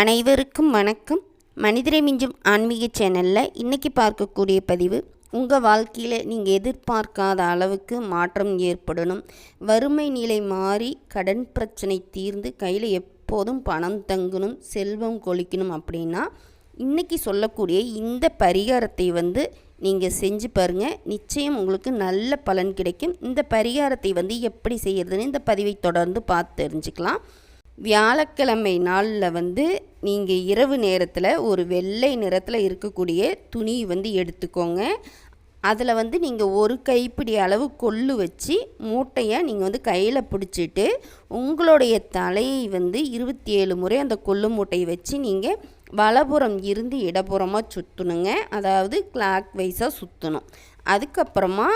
அனைவருக்கும் வணக்கம். மனிதரை மிஞ்சும் ஆன்மீக சேனலில் இன்றைக்கி பார்க்கக்கூடிய பதிவு உங்கள் வாழ்க்கையில் நீங்கள் எதிர்பார்க்காத அளவுக்கு மாற்றம் ஏற்படணும். வறுமை நிலை மாறி கடன் பிரச்சனை தீர்ந்து கையில் எப்போதும் பணம் தங்கணும் செல்வம் கொளிக்கணும் அப்படின்னா இன்றைக்கி சொல்லக்கூடிய இந்த பரிகாரத்தை வந்து நீங்கள் செஞ்சு பாருங்கள் நிச்சயம் உங்களுக்கு நல்ல பலன் கிடைக்கும். இந்த பரிகாரத்தை வந்து எப்படி செய்கிறதுன்னு இந்த பதிவை தொடர்ந்து பார்த்து தெரிஞ்சுக்கலாம். வியாழக்கிழமை நாளில் வந்து நீங்கள் இரவு நேரத்தில் ஒரு வெள்ளை நிறத்தில் இருக்கக்கூடிய துணி வந்து எடுத்துக்கோங்க. அதில் வந்து நீங்கள் ஒரு கைப்பிடி அளவு கொள்ளு வச்சு மூட்டையை நீங்கள் வந்து கையில் பிடிச்சிட்டு உங்களுடைய தலையை வந்து இருபத்தி ஏழு முறை அந்த கொள்ளு மூட்டையை வச்சு நீங்கள் வலப்புறம் இருந்து இடப்புறமாக சுற்றணுங்க அதாவது கிளாக் வைஸாக சுற்றணும் அதுக்கப்புறமா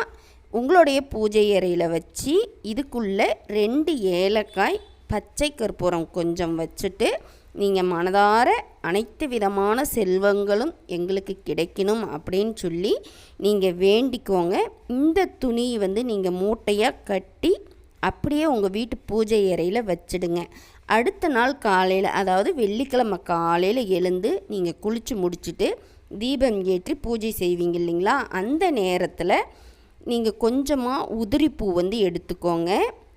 உங்களுடைய பூஜை அறையில் வச்சு இதுக்குள்ளே ரெண்டு ஏலக்காய் பச்சை கற்பூரம் கொஞ்சம் வச்சுட்டு நீங்கள் மனதார அனைத்து விதமான செல்வங்களும் எங்களுக்கு கிடைக்கணும் அப்படின்னு சொல்லி நீங்கள் வேண்டிக்கோங்க. இந்த துணி வந்து நீங்கள் மூட்டையாக கட்டி அப்படியே உங்கள் வீட்டு பூஜை அறையில் வச்சிடுங்க. அடுத்த நாள் காலையில் அதாவது வெள்ளிக்கிழமை காலையில் எழுந்து நீங்கள் குளித்து முடிச்சுட்டு தீபம் ஏற்றி பூஜை செய்வீங்க இல்லைங்களா? அந்த நேரத்தில் நீங்கள் கொஞ்சமாக உதிரி பூ வந்து எடுத்துக்கோங்க.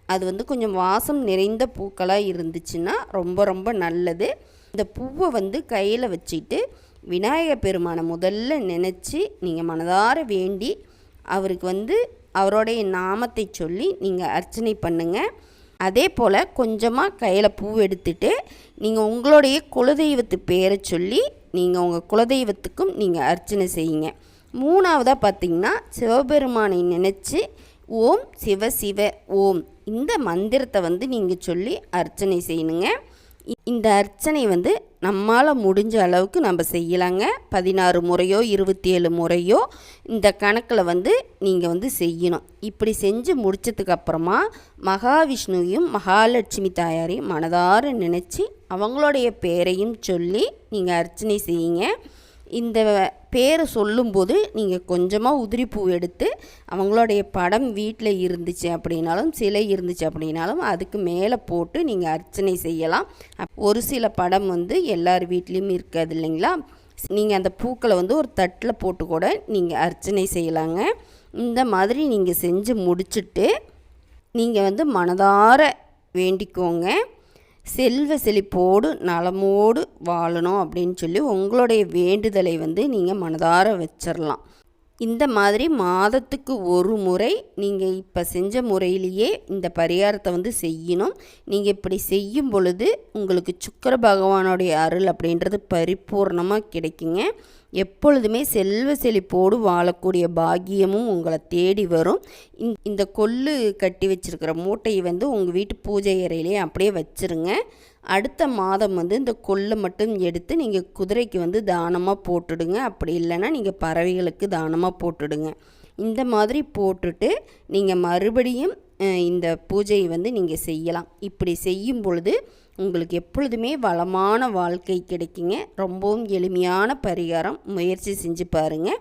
அது வந்து கொஞ்சம் வாசம் நிறைந்த பூக்களாக இருந்துச்சுன்னா ரொம்ப ரொம்ப நல்லது. இந்த பூவை வந்து கையில் வச்சுட்டு விநாயகர் பெருமானை முதல்ல நினச்சி நீங்கள் மனதார வேண்டி அவருக்கு வந்து அவருடைய நாமத்தை சொல்லி நீங்கள் அர்ச்சனை பண்ணுங்கள் அதே போல் கொஞ்சமாக கையில் பூ எடுத்துட்டு நீங்கள் உங்களுடைய குலதெய்வத்து பேரை சொல்லி நீங்கள் உங்கள் குலதெய்வத்துக்கும் நீங்கள் அர்ச்சனை செய்யுங்க. மூணாவதாக பார்த்திங்கன்னா சிவபெருமானை நினச்சி ஓம் சிவ சிவ ஓம். இந்த மந்திரத்தை வந்து நீங்கள் சொல்லி அர்ச்சனை செய்யணுங்க. இந்த அர்ச்சனை வந்து நம்மால் முடிஞ்ச அளவுக்கு நம்ம செய்யலாங்க. பதினாறு முறையோ இருபத்தி ஏழு முறையோ இந்த கணக்கில் வந்து நீங்கள் வந்து செய்யணும். இப்படி செஞ்சு முடித்ததுக்கப்புறமா மகாவிஷ்ணுவையும் மகாலட்சுமி தாயாரையும் மனதார நினச்சி அவங்களுடைய பேரையும் சொல்லி நீங்கள் அர்ச்சனை செய்யுங்க. இந்த பேரை சொல்லும்போது நீங்கள் கொஞ்சமாக உதிரிப்பூ எடுத்து அவங்களுடைய படம் வீட்டில் இருந்துச்சு அப்படின்னாலும் சிலை இருந்துச்சு அப்படின்னாலும் அதுக்கு மேலே போட்டு நீங்கள் அர்ச்சனை செய்யலாம். ஒரு சில படம் வந்து எல்லார் வீட்லேயும் இருக்காது இல்லைங்களா? நீங்கள் அந்த பூக்களை வந்து ஒரு தட்டில் போட்டு கூட நீங்கள் அர்ச்சனை செய்யலாங்க. இந்த மாதிரி நீங்கள் செஞ்சு முடிச்சுட்டு நீங்கள் வந்து மனதார வேண்டிக்கோங்க. செல்வ செழிப்போடு நலமோடு வாழணும் அப்படின்னு சொல்லி உங்களுடைய வேண்டுதலை வந்து நீங்கள் மனதார வச்சிடலாம் இந்த மாதிரி மாதத்துக்கு ஒரு முறை நீங்கள் இப்போ செஞ்ச முறையிலேயே இந்த பரிகாரத்தை வந்து செய்யணும். நீங்கள் இப்படி செய்யும் பொழுது உங்களுக்கு சுக்கர பகவானுடைய அருள் அப்படின்றது பரிபூர்ணமாக கிடைக்குங்க. எப்பொழுதுமே செல்வ செழிப்போடு வாழக்கூடிய பாக்கியமும் உங்களை தேடி வரும். இந்த கொள்ளு கட்டி வச்சுருக்கிற மூட்டையை வந்து உங்கள் வீட்டு பூஜை அறையிலே அப்படியே வச்சுருங்க. அடுத்த மாதம் வந்து இந்த கொள்ளை மட்டும் எடுத்து நீங்கள் குதிரைக்கு வந்து தானமாக போட்டுடுங்க. அப்படி இல்லைன்னா நீங்கள் பறவைகளுக்கு தானமாக போட்டுடுங்க. இந்த மாதிரி போட்டுட்டு நீங்கள் மறுபடியும் இந்த பூஜையை வந்து நீங்கள் செய்யலாம். இப்படி செய்யும் பொழுது உங்களுக்கு எப்பொழுதுமே வளமான வாழ்க்கை கிடைக்குங்க. ரொம்பவும் எளிமையான பரிகாரம். முயற்சி செஞ்சு பாருங்கள்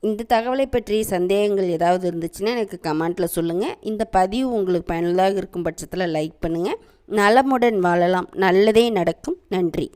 இந்த தகவலை பற்றிய சந்தேகங்கள் ஏதாவது இருந்துச்சுன்னா எனக்கு கமெண்ட்டில் சொல்லுங்கள் இந்த பதிவு உங்களுக்கு பயனுள்ளதாக இருக்கும் பட்சத்தில் லைக் பண்ணுங்கள் நலமுடன் வாழலாம். நல்லதே நடக்கும். நன்றி.